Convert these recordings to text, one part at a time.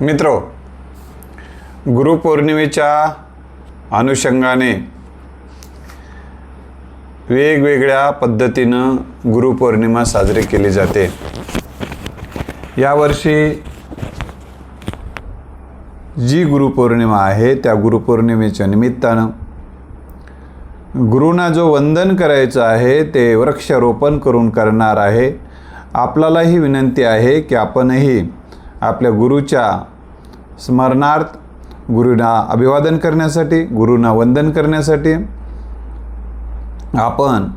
मित्रो गुरुपौर्णिमेच्या अनुषंगाने वेगवेगळ्या पद्धतीनं गुरुपौर्णिमा साजरी केली जाते. यावर्षी जी गुरुपौर्णिमा आहे त्या गुरुपौर्णिमेच्या निमित्तानं गुरुंना जो वंदन करायचं आहे ते वृक्षारोपण करून करणार आहे. आपल्यालाही विनंती आहे की आपणही आपल्या गुरुच्या स्मरणार्थ गुरुंना अभिवादन करण्यासाठी गुरुंना वंदन करण्यासाठी आपण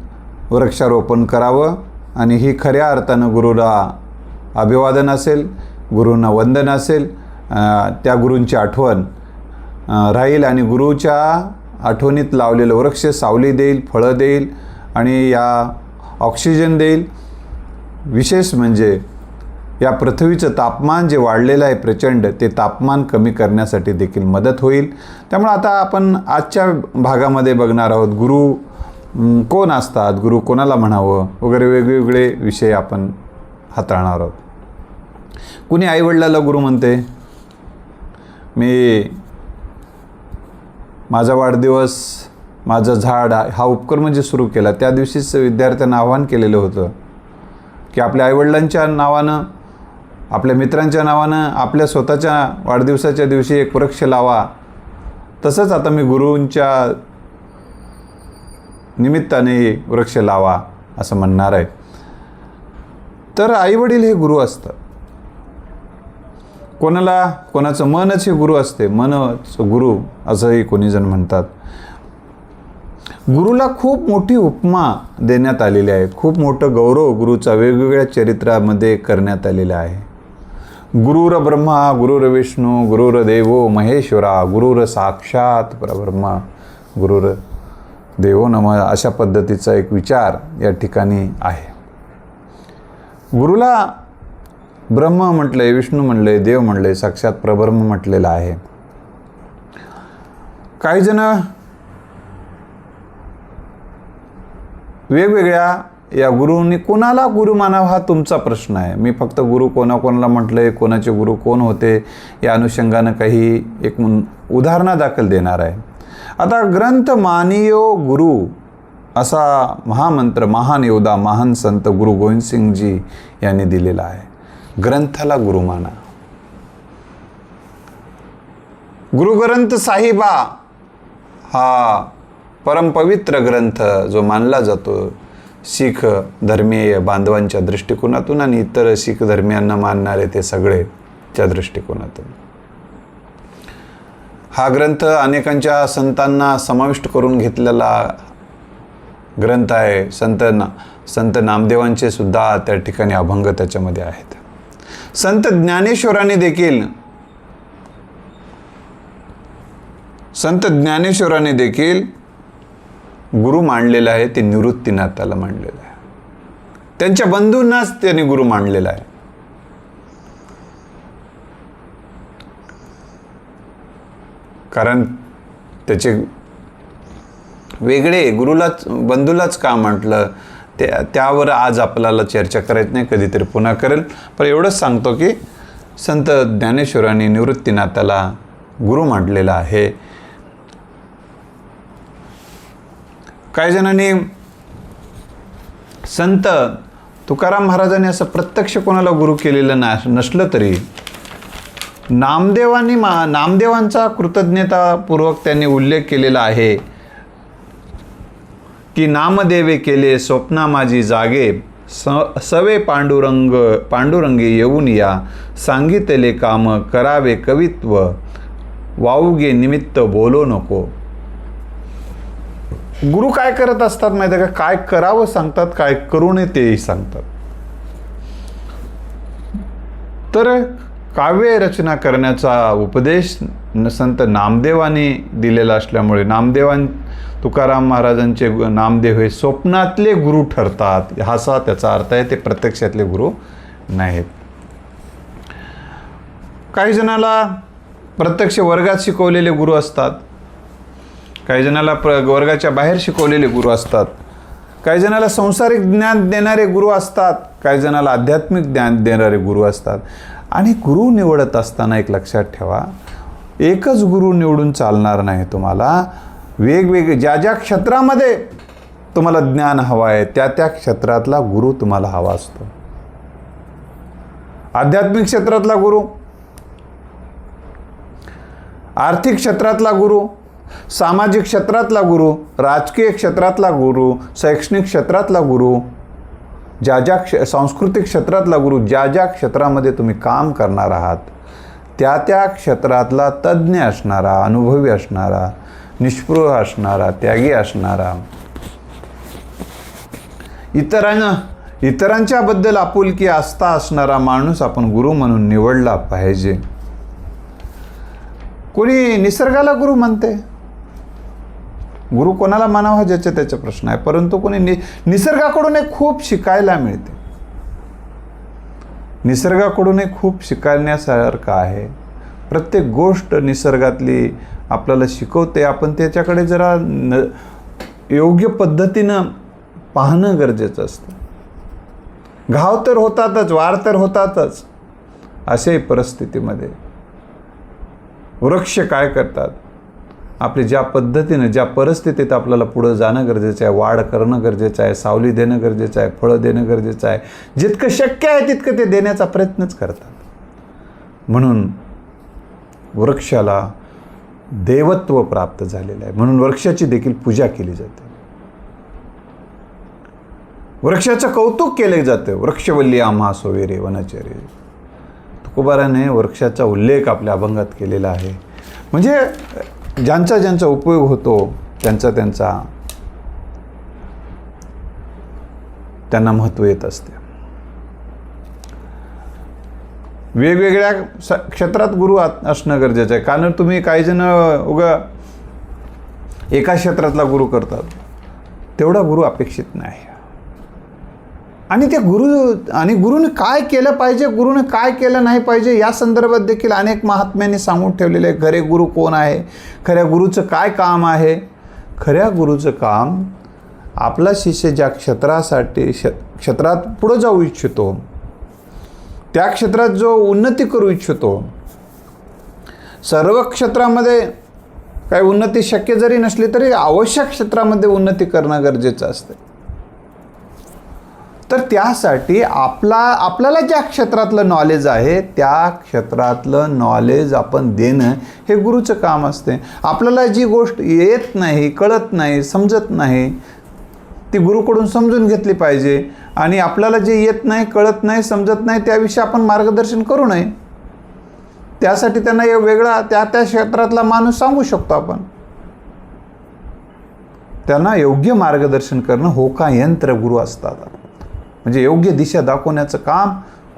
वृक्षारोपण करावं आणि ही खऱ्या अर्थानं गुरुला अभिवादन असेल गुरूंना वंदन असेल त्या गुरूंची आठवण राहील आणि गुरुच्या आठवणीत लावलेलं वृक्ष सावली देईल फळं देईल आणि या ऑक्सिजन देईल. विशेष म्हणजे या पृथ्वीचं तापमान जे वाढलेलं आहे प्रचंड ते तापमान कमी करण्यासाठी देखील मदत होईल. त्यामुळे आता आपण आजच्या भागामध्ये बघणार आहोत गुरु कोण असतात? गुरु कोणाला म्हणावं? वगैरे वेगवेगळे विषय आपण हाताळणार आहोत. कुणी आईवडिलाला गुरु म्हणते? मी माझा वाढदिवस माझं झाड हा उपक्रम जे सुरू केला त्या दिवशीच विद्यार्थ्यांना आव्हान केलेलं होतं की आपल्या आईवडिलांच्या नावानं आपल्या मित्रांच्या नावानं आपल्या स्वतःच्या वाढदिवसाच्या दिवशी एक वृक्ष लावा. तसंच आता मी गुरूंच्या निमित्ताने वृक्ष लावा असं म्हणणार आहे. तर आईवडील हे गुरु असतं कोणाला कोणाचं मनच हे गुरु असते. मनच गुरु असंही कोणी जण म्हणतात. गुरुला खूप मोठी उपमा देण्यात आलेली आहे. खूप मोठं गौरव गुरुचा वेगवेगळ्या चरित्रामध्ये करण्यात आलेला आहे. गुरुर ब्रह्मा गुरुर विष्णू गुरुर देवो महेश्वरा गुरुर साक्षात परब्रह्मा गुरुर देवो नम अशा पद्धतीचा एक विचार या ठिकाणी आहे. गुरुला ब्रह्म म्हटलंय विष्णू म्हणलंय देव म्हणलंय साक्षात प्रब्रह्म म्हटलेलं आहे. काही जण वेगवेगळ्या या गुरुंनी कोणाला गुरु मानावा हा तुमचा प्रश्न आहे. मी फक्त गुरु कोणाकोणाला म्हटलं आहे कोणाचे गुरु कोण होते या अनुषंगानं काही एक मुन- उदाहरणादाखल देणार आहे. आता ग्रंथ मानियो गुरु असा महामंत्र महान योद्धा महान संत गुरु गोविंदसिंगजी यांनी दिलेला आहे. ग्रंथाला गुरु माना. गुरुग्रंथ साहिबा हा परमपवित्र ग्रंथ जो मानला जातो शीख धर्मीय बांधवांच्या दृष्टिकोनातून आणि इतर शीख धर्मियांना मानणारे ते सगळेच्या दृष्टिकोनातून. हा ग्रंथ अनेकांच्या संतांना समाविष्ट करून घेतलेला ग्रंथ आहे. संत ना संत नामदेवांचे सुद्धा त्या ठिकाणी अभंग त्याच्यामध्ये आहेत. संत ज्ञानेश्वराने देखील संत ज्ञानेश्वरांनी देखील गुरु मांडलेलं आहे ते निवृत्तीनाथाला मांडलेलं आहे. त्यांच्या बंधूंनाच त्यांनी गुरु मांडलेला आहे. कारण त्याचे वेगळे गुरुलाच बंधूलाच का म्हटलं ते त्यावर आज आपल्याला चर्चा करायची नाही कधीतरी पुन्हा करेल. पण एवढंच सांगतो की संत ज्ञानेश्वरांनी निवृत्तीनाथाला गुरु मांडलेला आहे. काही जणांनी संत तुकाराम महाराजांनी असं प्रत्यक्ष कोणाला गुरु केलेलं ना नसलं तरी नामदेवांनी मा नामदेवांचा कृतज्ञतापूर्वक त्यांनी उल्लेख केलेला आहे की नामदेवे केले स्वप्ना माझी जागे स सवे पांडुरंग पांडुरंगी येऊन या सांगितले काम करावे कवित्व वाऊगे निमित्त बोलो नको. गुरु काय करत असतात माहिती आहे का? काय करावं सांगतात काय करू नये तेही सांगतात. तर काव्य रचना करण्याचा उपदेश संत नामदेवाने दिलेला असल्यामुळे नामदेवां तुकाराम महाराजांचे नामदेव हे स्वप्नातले गुरु ठरतात. हासा त्याचा अर्थ आहे ते प्रत्यक्षातले गुरु नाहीत. काही जणाला प्रत्यक्ष वर्गात शिकवलेले गुरु असतात. काही जणाला प्र वर्गाच्या बाहेर शिकवलेले गुरु असतात. काही जणाला संसारिक ज्ञान देणारे गुरु असतात. काही जणाला आध्यात्मिक ज्ञान देणारे गुरु असतात. आणि गुरु निवडत असताना एक लक्षात ठेवा एकच गुरु निवडून चालणार नाही तुम्हाला. वेगवेगळे ज्या ज्या क्षेत्रामध्ये तुम्हाला ज्ञान हवं आहे त्या त्या क्षेत्रातला गुरु तुम्हाला हवा असतो. आध्यात्मिक क्षेत्रातला गुरु आर्थिक क्षेत्रातला गुरु सामाजिक क्षेत्रातला गुरु राजकीय क्षेत्रातला गुरु शैक्षणिक क्षेत्रातला गुरु ज्या ज्या क्ष सांस्कृतिक क्षेत्रातला गुरु ज्या ज्या क्षेत्रामध्ये तुम्ही काम करणार आहात त्या त्या क्षेत्रातला तज्ज्ञ असणारा अनुभवी असणारा निष्पृह असणारा त्यागी असणारा. इतरांना इतरांच्याबद्दल आपुलकी आस्था असणारा माणूस आपण गुरु म्हणून निवडला पाहिजे. कोणी निसर्गाला गुरु म्हणते? गुरु कोणाला मानावा ज्याचे त्याचे प्रश्न आहे. परंतु कोणी नि निसर्गाकडूनही खूप शिकायला मिळते. निसर्गाकडूनही खूप शिकण्यासारखं आहे. प्रत्येक गोष्ट निसर्गातली आपल्याला शिकवते. आपण त्याच्याकडे जरा न योग्य पद्धतीनं पाहणं गरजेचं असतं. घाव तर होतातच वार तर होतातच अशाही परिस्थितीमध्ये वृक्ष काय करतात? आपले ज्या पद्धतीनं ज्या परिस्थितीत आपल्याला पुढं जाणं गरजेचं आहे वाढ करणं गरजेचं आहे सावली देणं गरजेचं आहे फळं देणं गरजेचं आहे जितकं शक्य आहे तितकं ते देण्याचा प्रयत्नच करतात. म्हणून वृक्षाला देवत्व प्राप्त झालेलं आहे. म्हणून वृक्षाची देखील पूजा केली जाते. वृक्षाचं कौतुक केले जातं. वृक्षवल्ली आम्हा सोवेरे वनचेरे तुकोबाराने वृक्षाचा उल्लेख आपल्या अभंगात केलेला आहे. म्हणजे ज्यांचा ज्यांचा उपयोग होतो त्यांचा त्यांचा त्यांना महत्त्व येत असते. वेगवेगळ्या स क्षेत्रात गुरु असणं गरजेचं आहे. कारण तुम्ही काही जण उगा एका क्षेत्रातला गुरु करतात. तेवढा गुरु अपेक्षित नाही. आणि ते गुरु आणि गुरुने काय केलं पाहिजे गुरुने काय केलं नाही पाहिजे या संदर्भात देखील अनेक महात्म्यांनी सांगून ठेवलेले आहे खरे गुरु कोण आहे? खऱ्या गुरुचं काय काम आहे? खऱ्या गुरुचं काम आपला शिष्य ज्या क्षेत्रासाठी श क्षेत्रात पुढं जाऊ इच्छितो त्या क्षेत्रात जो उन्नती करू इच्छितो सर्व क्षेत्रामध्ये काही उन्नती शक्य जरी नसली तरी आवश्यक क्षेत्रामध्ये उन्नती करणं गरजेचं असतं. तर त्यासाठी आपला आपल्याला ज्या क्षेत्रातलं नॉलेज आहे त्या क्षेत्रातलं नॉलेज आपण देणं हे गुरुचं काम असते. आपल्याला जी गोष्ट येत नाही कळत नाही समजत नाही ती गुरुकडून समजून घेतली पाहिजे. आणि आपल्याला जे येत नाही कळत नाही समजत नाही त्याविषयी आपण मार्गदर्शन करू नये. त्यासाठी त्यांना एक वेगळा त्या त्या क्षेत्रातला माणूस सांगू शकतो आपण. त्यांना योग्य मार्गदर्शन करणं होका यंत्र गुरु असतात म्हणजे योग्य दिशा दाखवण्याचं काम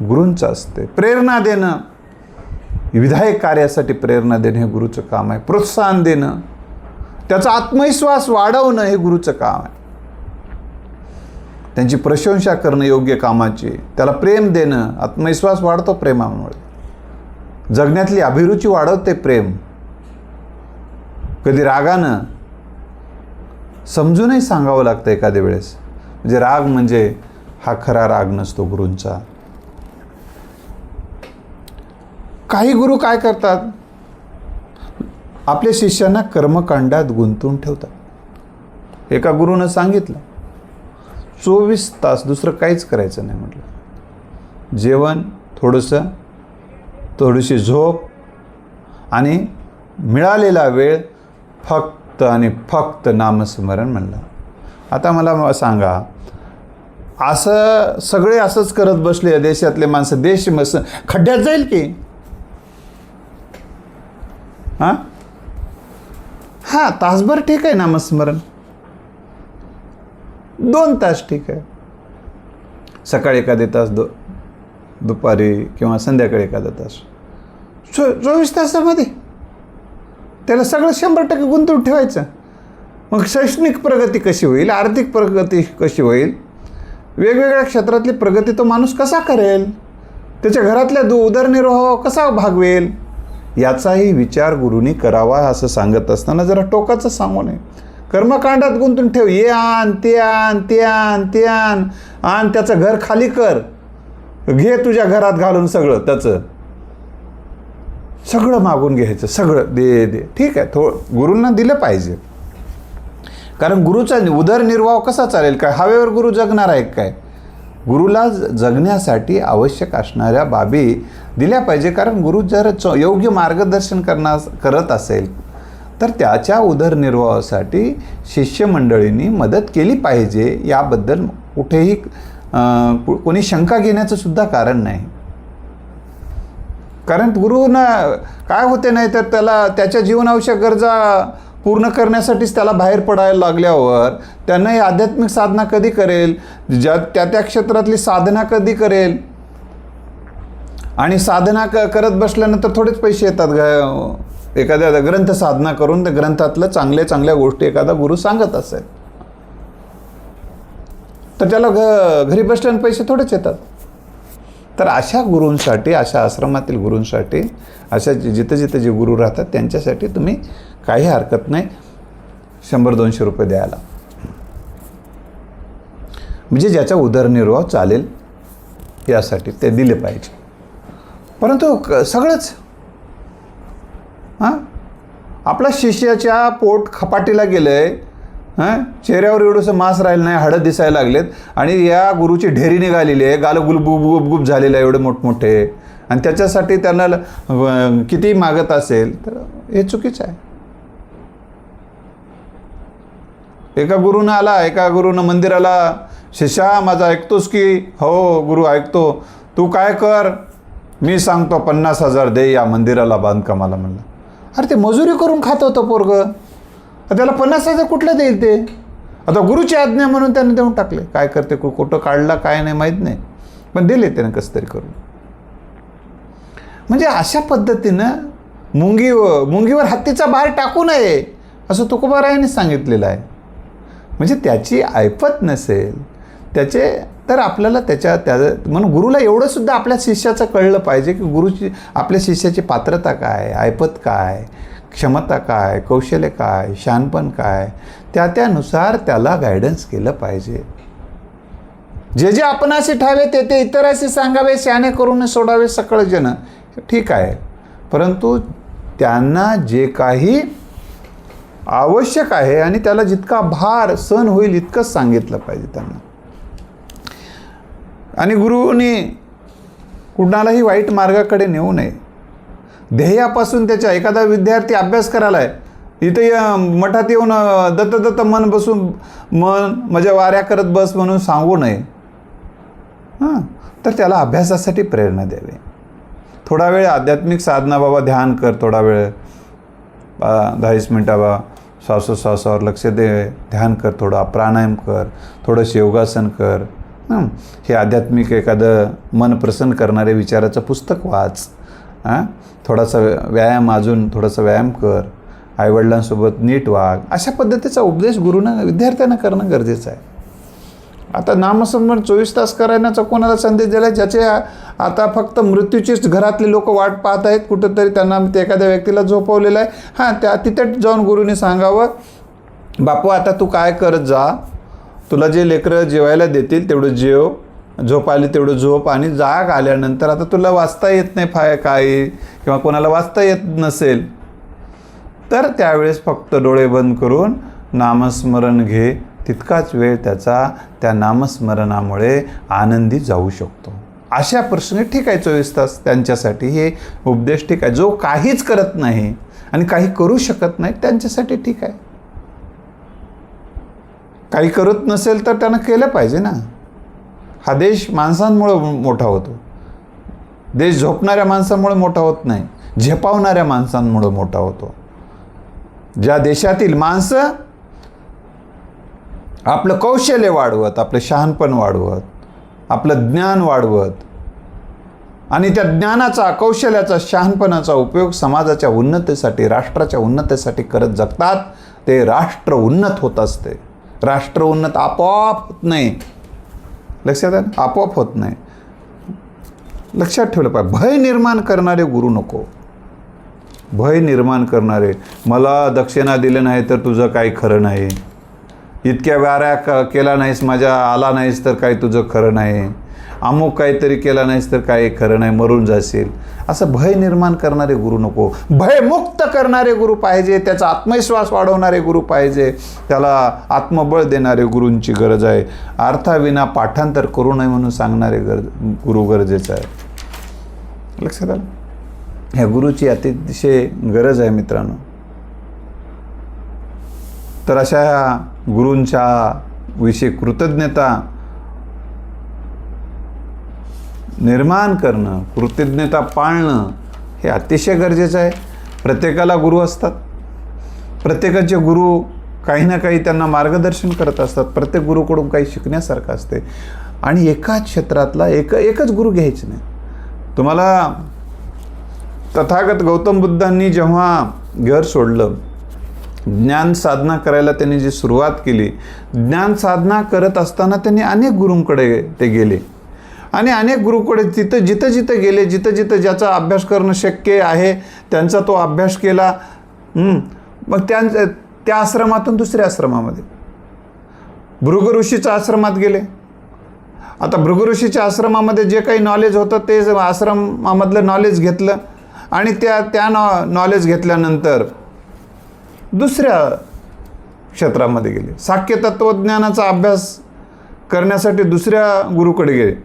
गुरूंचं असते. प्रेरणा देणं विधायक कार्यासाठी प्रेरणा देणं हे गुरुचं काम आहे. प्रोत्साहन देणं त्याचा आत्मविश्वास वाढवणं हे गुरुचं काम आहे. त्यांची प्रशंसा करणं योग्य कामाची त्याला प्रेम देणं आत्मविश्वास वाढतो प्रेमामुळे. जगण्यातली अभिरुची वाढवते प्रेम. कधी रागानं समजूनही सांगावं लागतं एखाद्या वेळेस. म्हणजे राग म्हणजे हा खरा राग नसतो गुरूंचा. काही गुरु काय करतात? आपल्या शिष्यांना कर्मकांडात गुंतवून ठेवतात. एका गुरुनं सांगितलं चोवीस तास दुसरं काहीच करायचं नाही म्हटलं. जेवण थोडंसं थोडीशी झोप आणि मिळालेला वेळ फक्त आणि फक्त नामस्मरण म्हणलं. आता मला सांगा असं सगळे असंच करत बसले देशातले माणसं. देश मस खड्ड्यात जाईल की? हां? हां तासभर ठीक आहे नामस्मरण दोन तास ठीक आहे. सकाळी एखादे तास दो दुपारी किंवा संध्याकाळी एखादा तास. चो चोवीस तासामध्ये. त्याला सगळं शंभर टक्के गुंतवून ठेवायचं. मग शैक्षणिक प्रगती कशी होईल? आर्थिक प्रगती कशी होईल? वेगवेगळ्या क्षेत्रातली प्रगती तो माणूस कसा करेल? त्याच्या घरातल्या दु उदरनिर्वाह कसा भागवेल? याचाही विचार गुरुनी करावा असं सांगत असताना जरा टोकाचं सांगू नये कर्मकांडात गुंतून ठेव. ये आण ते आण ते आण ते आण. आण त्याचं घर खाली कर. घे तुझ्या घरात घालून सगळं त्याचं. सगळं मागून घ्यायचं. सगळं दे दे. ठीक आहे थो गुरूंना दिलं पाहिजे. कारण गुरुचा उदरनिर्वाह कसा चालेल काय? हवेवर गुरु जगणार आहे काय? गुरुला जगण्यासाठी आवश्यक असणाऱ्या बाबी दिल्या पाहिजे. कारण गुरु जर च योग्य मार्गदर्शन करणार करत असेल तर त्याच्या उदरनिर्वाहासाठी शिष्यमंडळींनी मदत केली पाहिजे. याबद्दल कुठेही कोणी शंका घेण्याचं सुद्धा कारण नाही. कारण गुरुना काय होते नाही तर त्याला त्याच्या जीवनावश्यक गरजा पूर्ण करण्यासाठीच त्याला बाहेर पडायला लागल्यावर त्यांना ही आध्यात्मिक साधना कधी करेल? ज्या त्या त्या क्षेत्रातली साधना कधी करेल? आणि साधना क करत बसल्यानंतर थोडेच पैसे येतात ग एखाद्या ग्रंथ साधना करून त्या ग्रंथातलं चांगल्या चांगल्या गोष्टी एखादा गुरु सांगत असेल. तर त्याला घ घरी बसल्यानं पैसे थोडेच येतात. तर अशा गुरूंसाठी अशा आश्रमातील गुरूंसाठी अशा जिथं जिथं जे गुरु राहतात त्यांच्यासाठी तुम्ही काही हरकत नाही. शंभर दोनशे रुपये द्यायला. म्हणजे ज्याचा उदरनिर्वाह चालेल यासाठी ते दिले पाहिजे. परंतु क- सगळंच हां? आपला शिष्याच्या पोट खपाटीला गेलं आहे हां? चेहऱ्यावर एवढंसं मांस राहिलं नाही हाडं दिसायला लागलेत. आणि या गुरुची ढेरी निघालेली आहे गाल गुलबुब गुबगुब झालेलं आहे एवढे मोठमोठे. आणि त्याच्यासाठी त्यांना किती मागत असेल तर हे चुकीचं आहे. एका गुरुनं आला एका गुरुनं मंदिराला शिष्या माझा ऐकतोस की? हो गुरु ऐकतो. तू काय कर? मी सांगतो पन्नास हजार दे या मंदिराला बांधकामाला म्हणलं. अरे ते मजुरी करून खात होतं पोरग. त्याला पन्नास हजार कुठलं देईल ते? आता गुरुची आज्ञा म्हणून त्याने देऊन टाकले. काय करते? कुठं काढला काय नाही माहीत नाही. पण दिले त्यानं कसं तरी करून. म्हणजे अशा पद्धतीनं मुंगी मुंगीवर हत्तीचा भार टाकू नये असं तुकोबारायाने सांगितलेलं आहे. म्हणजे त्याची ऐपत नसेल त्याचे तर आपल्याला त्याच्या त्या म्हणून गुरुला एवढं सुद्धा आपल्या शिष्याचं कळलं पाहिजे की गुरुची आपल्या शिष्याची पात्रता काय ऐपत काय क्षमता काय कौशल्य काय शानपण काय त्या त्यानुसार त्याला गायडन्स केलं पाहिजे. जे जे आपणाशी ठावे ते ते इतराशी सांगावे शाने करून सोडावे सकळ जन. ठीक आहे. परंतु त्यांना जे काही आवश्यक आहे आणि त्याला जितका भार सहन होईल इतकंच सांगितलं पाहिजे त्यांना. आणि गुरुनी कुणालाही वाईट मार्गाकडे नेऊ नये. ध्येयापासून त्याच्या एखादा विद्यार्थी अभ्यास करायला आहे इथे या मठात येऊन दत्त दत्त मन बसून मन माझ्या वाऱ्या करत बस म्हणून सांगू नये. हां तर त्याला अभ्यासासाठी प्रेरणा द्यावी. थोडा वेळ आध्यात्मिक साधना बाबा ध्यान कर थोडा वेळ. दहावीस मिनटा बा श्वासोश्वासावर लक्ष दे ध्यान कर थोडा प्राणायाम कर थोडंसं योगासन कर. हे आध्यात्मिक एखादं मन प्रसन्न करणारे विचाराचं पुस्तक वाच. हां? थोडासा व्यायाम अजून थोडासा व्यायाम कर. आईवडिलांसोबत नीट वाग. अशा पद्धतीचा उपदेश गुरुनं विद्यार्थ्यांना करणं गरजेचं आहे. आता नामस्मरण चोवीस तास करायचा कोणाला संदेश दिला ज्याचे आता फक्त मृत्यूचीच घरातले लोक वाट पाहत आहेत. कुठंतरी त्यांना ते एखाद्या व्यक्तीला झोपवलेलं आहे. हां त्या तिथे जाऊन गुरुने सांगावं बापू आता तू काय करत जा? तुला जे लेकरं जेवायला देतील तेवढं जेव. झोप आली तेवढं झोप आणि जाग आल्यानंतर आता तुला वाचता येत नाही फाय काय किंवा कोणाला वाचता येत नसेल. तर त्यावेळेस फक्त डोळे बंद करून नामस्मरण घे. तितकाच वेळ त्याचा त्या नामस्मरणामुळे आनंदी जाऊ शकतो. अशा प्रश्नी ठीक आहे चोवीस तास त्यांच्यासाठी. हे उपदेश ठीक आहे जो काहीच करत नाही आणि काही करू शकत नाही त्यांच्यासाठी ठीक आहे काही करत नसेल तर त्यांना केलं पाहिजे ना. हा देश माणसांमुळं मोठा होतो. देश झोपणाऱ्या माणसांमुळे मोठा होत नाही. झेपावणाऱ्या माणसांमुळं मोठा होतो. ज्या देशातील माणसं आपलं कौशल्य वाढवत आपलं शहाणपण वाढवत आपलं ज्ञान वाढवत आणि त्या ज्ञानाचा कौशल्याचा शहाणपणाचा उपयोग समाजाच्या उन्नतीसाठी राष्ट्राच्या उन्नतीसाठी करत जगतात ते राष्ट्र उन्नत होत असते. राष्ट्र उन्नत आपोआप होत नाही. लक्षात आहे आपोआप होत नाही. लक्षात ठेवलं पाहिजे. भय निर्माण करणारे गुरु नको. भय निर्माण करणारे मला दक्षिणा दिलं नाही तर तुझं काही खरं नाही. इतक्या व्याऱ्या क केला नाहीस माझ्या आला नाहीस तर काही तुझं खरं नाही. अमुक काहीतरी केला नाहीस तर काय खरं नाही मरून जाशील. असं भय निर्माण करणारे गुरु नको. भयमुक्त करणारे गुरु पाहिजे त्याचा आत्मविश्वास वाढवणारे गुरु पाहिजे त्याला आत्मबळ देणारे गुरूंची गरज आहे. अर्थाविना पाठांतर करू नये म्हणून सांगणारे गरज गुरु गरजेचं आहे. लक्षात आलं? ह्या गुरुची अतिशय गरज आहे मित्रांनो. तर अशा गुरूंच्या विषयी कृतज्ञता निर्माण करणं कृतज्ञता पाळणं हे अतिशय गरजेचं आहे. प्रत्येकाला गुरु असतात. प्रत्येकाचे गुरु काही ना काही त्यांना मार्गदर्शन करत असतात. प्रत्येक गुरुकडून काही शिकण्यासारखं असते. आणि एकाच क्षेत्रातला एक एकच गुरु घ्यायचे नाही. तुम्हाला तथागत गौतम बुद्धांनी जेव्हा घर सोडलं ज्ञान साधना करायला त्यांनी जी सुरुवात केली ज्ञान साधना करत असताना त्यांनी अनेक गुरूंकडे ते गेले. आणि अनेक गुरुकडे तिथं जिथं जिथं गेले जिथं जिथं ज्याचा अभ्यास करणं शक्य आहे त्यांचा तो अभ्यास केला. मग त्या त्या आश्रमातून दुसऱ्या आश्रमामध्ये. भृग ऋषीच्या आश्रमात गेले. आता भृग ऋषीच्या आश्रमामध्ये जे काही नॉलेज होतं ते आश्रमामधलं नॉलेज घेतलं. आणि त्या त्या नॉ नॉलेज घेतल्यानंतर दुसऱ्या क्षेत्रामध्ये गेले. साख्य तत्त्वज्ञानाचा अभ्यास करण्यासाठी दुसऱ्या गुरुकडे गेले.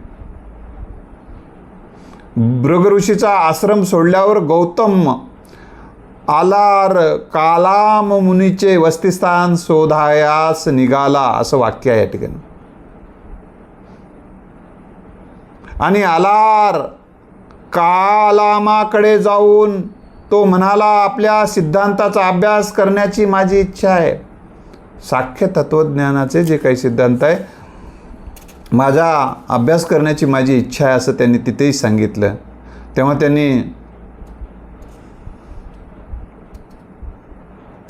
भृग ऋषीचा आश्रम सोडल्यावर गौतम आलार कालाम मुनीचे वस्तिस्थान शोधायास निघाला असं वाक्य आहे या ठिकाणी. आणि आलार कालामाकडे जाऊन तो म्हणाला आपल्या सिद्धांताचा अभ्यास करण्याची माझी इच्छा आहे. साख्य तत्त्वज्ञानाचे जे काही सिद्धांत आहे माझा अभ्यास करण्याची माझी इच्छा आहे असं त्यांनी तिथेही सांगितलं. तेव्हा त्यांनी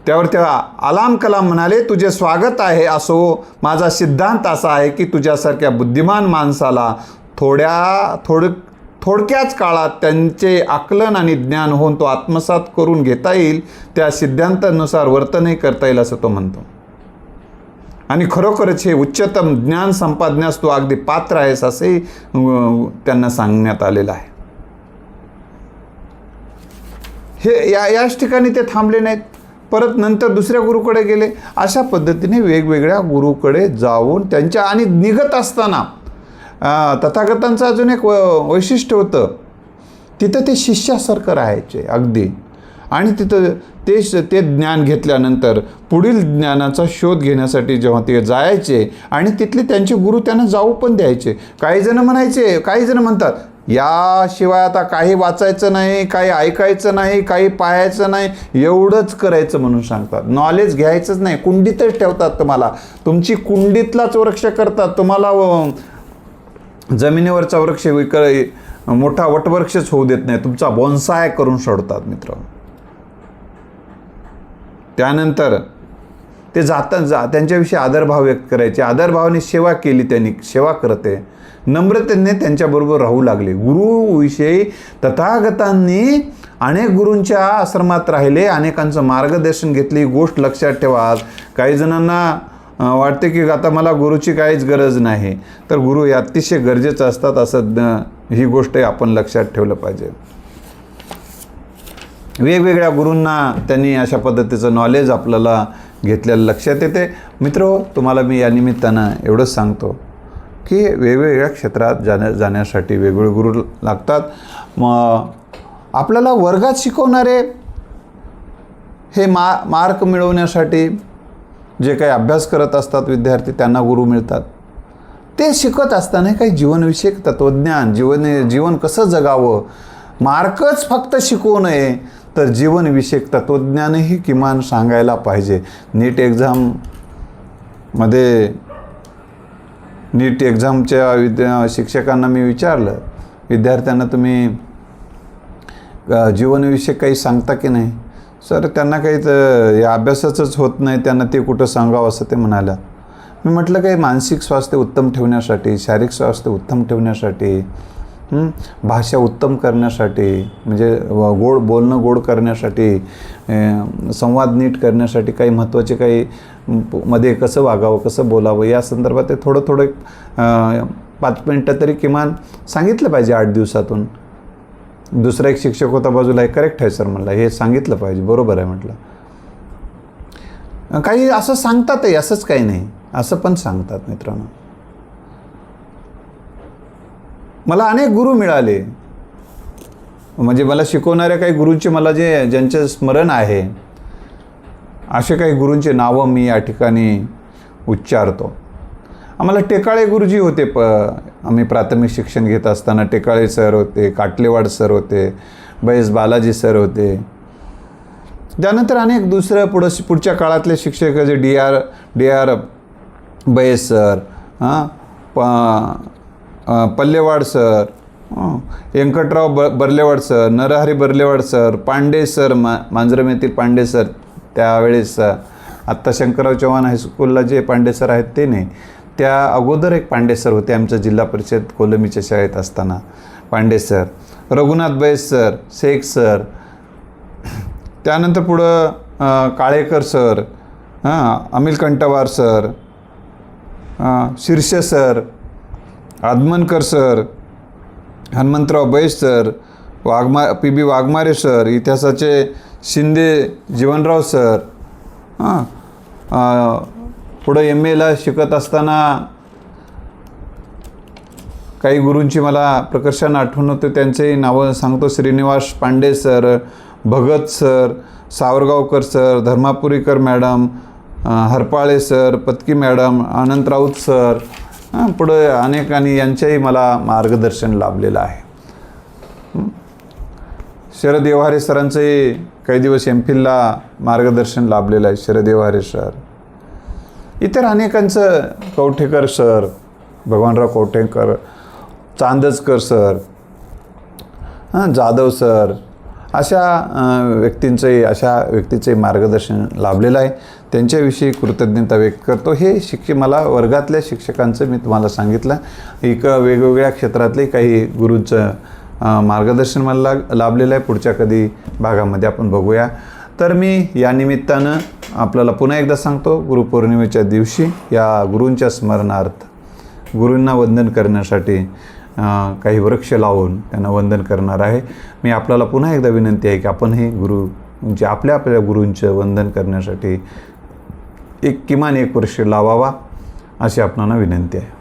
त्यावर तेव्हा आलाम कलाम म्हणाले तुझे स्वागत आहे असो माझा सिद्धांत असा आहे की तुझ्यासारख्या बुद्धिमान माणसाला थोड्या थोड थोडक्याच काळात त्यांचे आकलन आणि ज्ञान होऊन तो आत्मसात करून घेता येईल त्या सिद्धांतानुसार वर्तनही करता येईल असं तो म्हणतो. आणि खरोखरच हे उच्चतम ज्ञान संपादण्यास तू अगदी पात्र आहेस असेही त्यांना सांगण्यात आलेलं आहे. हे या याच ठिकाणी ते थांबले नाहीत. परत नंतर दुसऱ्या गुरुकडे गेले. अशा पद्धतीने वेगवेगळ्या गुरुकडे जाऊन त्यांच्या आणि निघत असताना तथागतांचं अजून एक व- वैशिष्ट्य होतं. तिथं ते शिष्यासारखं राहायचे अगदी. आणि तिथं ते श- ते ज्ञान घेतल्यानंतर पुढील ज्ञानाचा शोध घेण्यासाठी जेव्हा ते जायचे आणि तिथले त्यांचे गुरु त्यांना जाऊ पण द्यायचे. काही जण म्हणायचे काही जण म्हणतात याशिवाय आता काही वाचायचं नाही काही ऐकायचं नाही काही पाहायचं नाही एवढंच करायचं म्हणून सांगतात. नॉलेज घ्यायचंच नाही कुंडीतच ठेवतात तुम्हाला. तुमची कुंडीतलाच वृक्ष करतात. तुम्हाला जमिनीवरचा वृक्ष विक मोठा वटवृक्षच होऊ देत नाही. तुमचा बॉन्साय करून सोडतात मित्र त्यानंतर ते जाता जा त्यांच्याविषयी आदरभाव व्यक्त करायचे. आदरभावाने सेवा केली त्यांनी सेवा करते. नम्रतेने त्यांच्याबरोबर राहू लागले. गुरुविषयी तथागतांनी अनेक गुरूंच्या आश्रमात राहिले अनेकांचं मार्गदर्शन घेतली. ही गोष्ट लक्षात ठेवा काही जणांना वाटते की आता मला गुरुची काहीच गरज नाही. तर गुरु हे अतिशय गरजेचं असतात असं ही गोष्ट आपण लक्षात ठेवलं पाहिजे. वेगवेगळ्या गुरूंना त्यांनी अशा पद्धतीचं नॉलेज आपल्याला घेतलेलं लक्षात येते. मित्र तुम्हाला मी या निमित्तानं एवढंच सांगतो की वेगवेगळ्या क्षेत्रात जाण्या जाण्यासाठी वेगवेगळे गुरु लागतात. मग आपल्याला वर्गात शिकवणारे हे मा मार्क मिळवण्यासाठी जे काही अभ्यास करत असतात विद्यार्थी त्यांना गुरु मिळतात. ते शिकत असताना काही जीवनविषयक तत्त्वज्ञान जीवन जीवन कसं जगावं? मार्कच फक्त शिकवू नये. तर जीवनविषयक तत्त्वज्ञानही किमान सांगायला पाहिजे. नीट एक्झाममध्ये नीट एक्झामच्या विद्या शिक्षकांना मी विचारलं विद्यार्थ्यांना तुम्ही जीवनविषयक काही सांगता की नाही? सर त्यांना काही तर या अभ्यासाचंच होत नाही त्यांना ते कुठं सांगावं असं ते म्हणाल्या. मी म्हटलं काही मानसिक स्वास्थ्य उत्तम ठेवण्यासाठी शारीरिक स्वास्थ्य उत्तम ठेवण्यासाठी भाषा उत्तम करण्यासाठी म्हणजे गोड बोलणं गोड करण्यासाठी संवाद नीट करण्यासाठी काही महत्त्वाचे काही मध्ये कसं वागावं कसं बोलावं या संदर्भात ते थोडं थोडं पाच मिनटं तरी किमान सांगितलं पाहिजे आठ दिवसातून. दुसरा एक शिक्षक होता बाजूला हे करेक्ट आहे सर म्हणला हे सांगितलं पाहिजे बरोबर आहे म्हटलं. काही असं सांगतातही असंच काही नाही असं पण सांगतात मित्रांनो. मला अनेक गुरु मिळाले. म्हणजे मला शिकवणाऱ्या काही गुरूंचे मला जे ज्यांचं स्मरण आहे असे काही गुरूंचे नावं मी या ठिकाणी उच्चारतो. आम्हाला टेकाळे गुरुजी होते प आम्ही प्राथमिक शिक्षण घेत असताना टेकाळे सर होते काटलेवाड सर होते बैस बालाजी सर होते. त्यानंतर अनेक दुसरं पुढं पुढच्या काळातले शिक्षक जे D R D R Bais sir हां प पल्लेवाड सर व्यंकटराव ब Barlewad sir Narhari Barlewad sir Pande sir मा मांजरम येथील पांडे सर त्यावेळेस आत्ता शंकरराव चव्हाण हायस्कूलला जे पांडे सर आहेत ते नाही. त्या अगोदर एक पांडे सर होते आमच्या जिल्हा परिषद कोलमीच्या शाळेत असताना. Pande sir Raghunath Bais sir Shaikh sir त्यानंतर पुढं काळेकर सर हां Amil Kantwar sir Shirsh sir Adamankar sir Hanumantrao Bais sir वाघमा P B Waghmare sir इतिहासाचे शिंदे जीवनराव सर हां पुढं एम एला शिकत असताना काही गुरूंची मला प्रकर्षानं आठवण होते त्यांचेही नावं सांगतो. Shrinivas Pande sir Bhagat sir Savargaonkar sir Dharmapurikar madam Harpale sir Patki madam Anant Raut sir हां, पुढं अनेकांनी यांच्याही मला मार्गदर्शन लाभलेलं आहे. शरद व्यवहारे सरांचंही काही दिवस एम फिलला मार्गदर्शन लाभलेलं आहे शरद व्यवहारे सर. इतर अनेकांचं कवठेकर सर भगवानराव कवठेकर चांदजकर सर हां जाधव सर अशा व्यक्तींचे व्यक्तींचंही अशा व्यक्तीचे मार्गदर्शन लाभलेलं आहे. त्यांच्याविषयी कृतज्ञता व्यक्त करतो. हे शिक्षक मला वर्गातल्या शिक्षकांचं मी तुम्हाला सांगितलं. एक वेगवेगळ्या क्षेत्रातले काही गुरूंचं मार्गदर्शन मला लाग लाभलेलं आहे. पुढच्या कधी भागामध्ये आपण बघूया. तर मी या निमित्तानं आपल्याला पुन्हा एकदा सांगतो गुरुपौर्णिमेच्या दिवशी या गुरूंच्या स्मरणार्थ गुरूंना वंदन करण्यासाठी काही वृक्ष लावून त्यांना वंदन करणार आहे. मी आपल्याला पुन्हा एकदा विनंती आहे की आपण हे गुरु म्हणजे आपल्या आपल्या गुरूंचं वंदन करण्यासाठी एक किमान एक वर्ष लावावा अशी आपणाला विनंती आहे.